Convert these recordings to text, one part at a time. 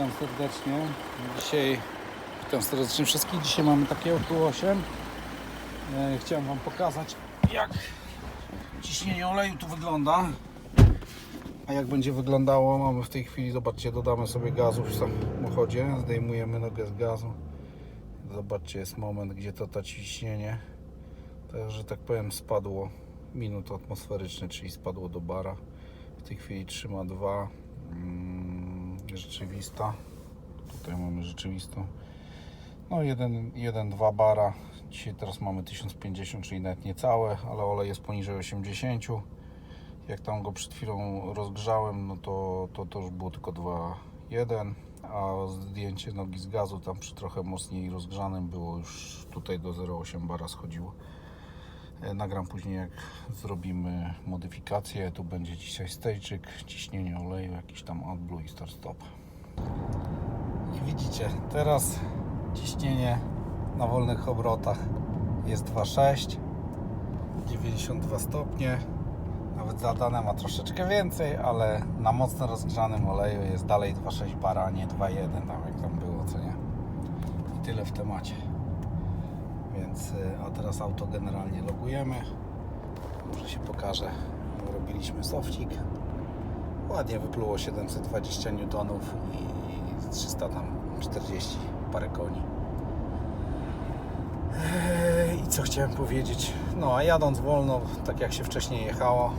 witam serdecznie. Dzisiaj witam serdecznie wszystkich. Dzisiaj mamy takie tu 8. E, Chciałem Wam pokazać jak ciśnienie oleju tu wygląda. A jak będzie wyglądało, mamy w tej chwili, zobaczcie, dodamy sobie gazu w samochodzie, zdejmujemy nogę z gazu. Zobaczcie, jest moment, gdzie to to ciśnienie, tak, że tak powiem, spadło minut atmosferyczny, czyli spadło do bara. W tej chwili trzyma 2 mm, rzeczywista. Tutaj mamy rzeczywistą. No 1-2 bara. Dzisiaj teraz mamy 1050, czyli nawet niecałe, ale olej jest poniżej 80. Jak tam go przed chwilą rozgrzałem, no to, to, to już było tylko 2,1, a zdjęcie nogi z gazu tam przy trochę mocniej rozgrzanym było już tutaj do 0,8 bara schodziło. E, Nagram później jak zrobimy modyfikację. Tu będzie dzisiaj stejczyk, ciśnienie oleju, jakiś tam AdBlue i start stop. I widzicie, teraz ciśnienie na wolnych obrotach jest 2,6 92 stopnie nawet zadane ma troszeczkę więcej, ale na mocno rozgrzanym oleju jest dalej 2,6 bara, nie 2,1 tam jak tam było, co nie? I tyle w temacie. Więc, y, a teraz auto generalnie logujemy. Może się pokaże. Robiliśmy sofcik. Ładnie wypluło 720 newtonów i 300 tam 40 parę koni. Eee, I co chciałem powiedzieć? No a jadąc wolno, tak jak się wcześniej jechało,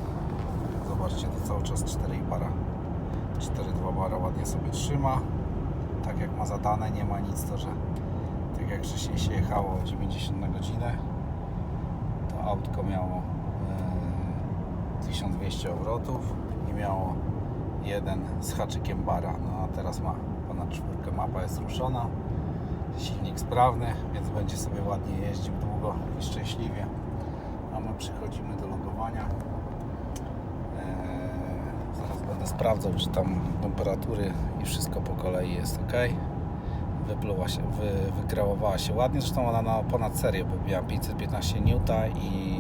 zobaczcie, to cały czas 4,5 bara. 4,2 bara ładnie sobie trzyma. Tak jak ma zadane, nie ma nic, to że jak wcześniej się jechało 90 na godzinę, to autko miało e, 1200 obrotów i miało jeden z haczykiem bara. No a teraz ma ponad czwórkę, mapa jest ruszona, silnik sprawny, więc będzie sobie ładnie jeździł długo i szczęśliwie. A my przychodzimy do logowania. Eee, zaraz będę sprawdzał, czy tam temperatury i wszystko po kolei jest ok. Wypluła się, wy, wykreowała się ładnie, zresztą ona na ponad serię, bo miała 515 N i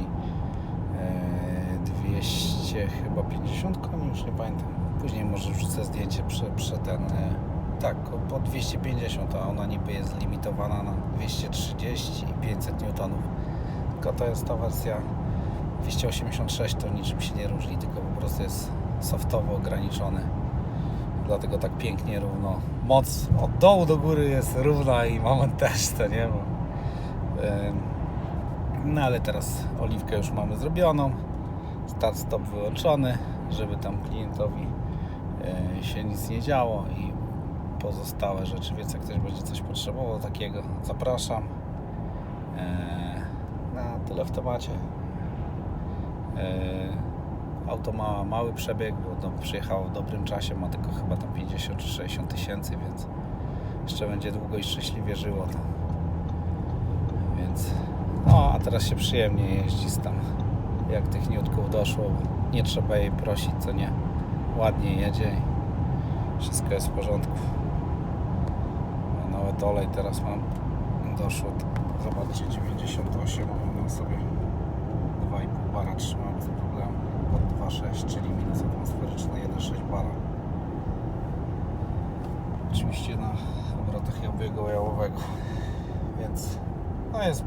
e, 200 chyba 50 koni, już nie pamiętam. Później może wrzucę zdjęcie prze, prze ten, e, tak, po 250, a ona niby jest limitowana na 230 i 500 Newtonów. Tylko to jest ta wersja 286, to niczym się nie różni, tylko po prostu jest softowo ograniczony. Dlatego tak pięknie równo. Moc od dołu do góry jest równa i moment też, to nie? Em, no ale teraz oliwkę już mamy zrobioną. Start stop wyłączony, żeby tam klientowi e, się nic nie działo i pozostałe rzeczy, więc jak ktoś będzie coś potrzebował takiego, zapraszam. E, Na tyle w temacie. Auto ma mały przebieg, bo to przyjechało w dobrym czasie, ma tylko chyba tam 50 czy 60 tysięcy, więc jeszcze będzie długo i szczęśliwie żyło to. Więc no, a teraz się przyjemnie jeździ z tam, jak tych niutków doszło, nie trzeba jej prosić, co nie. Ładnie jedzie i wszystko jest w porządku. Nawet olej teraz mam doszło, zobaczcie, 98, a mam sobie 2,5 bara trzymam bez problemu pod 2,6, czyli minus atmosferyczny 1,6 bara. Oczywiście na obrotach obiegu jałowego, więc no jest,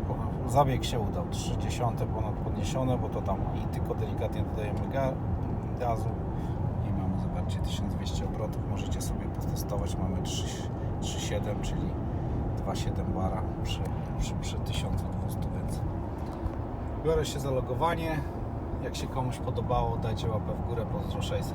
zabieg się udał, 30 ponad podniesione, bo to tam i tylko delikatnie dodajemy ga, gazu. I mamy, zobaczcie, 1200 obrotów, możecie sobie potestować, mamy 3 3,7, czyli 2,7 bara przy, przy, przy 1200, więc biorę się za logowanie. Jak się komuś podobało, dajcie łapę w górę, pozdro 600.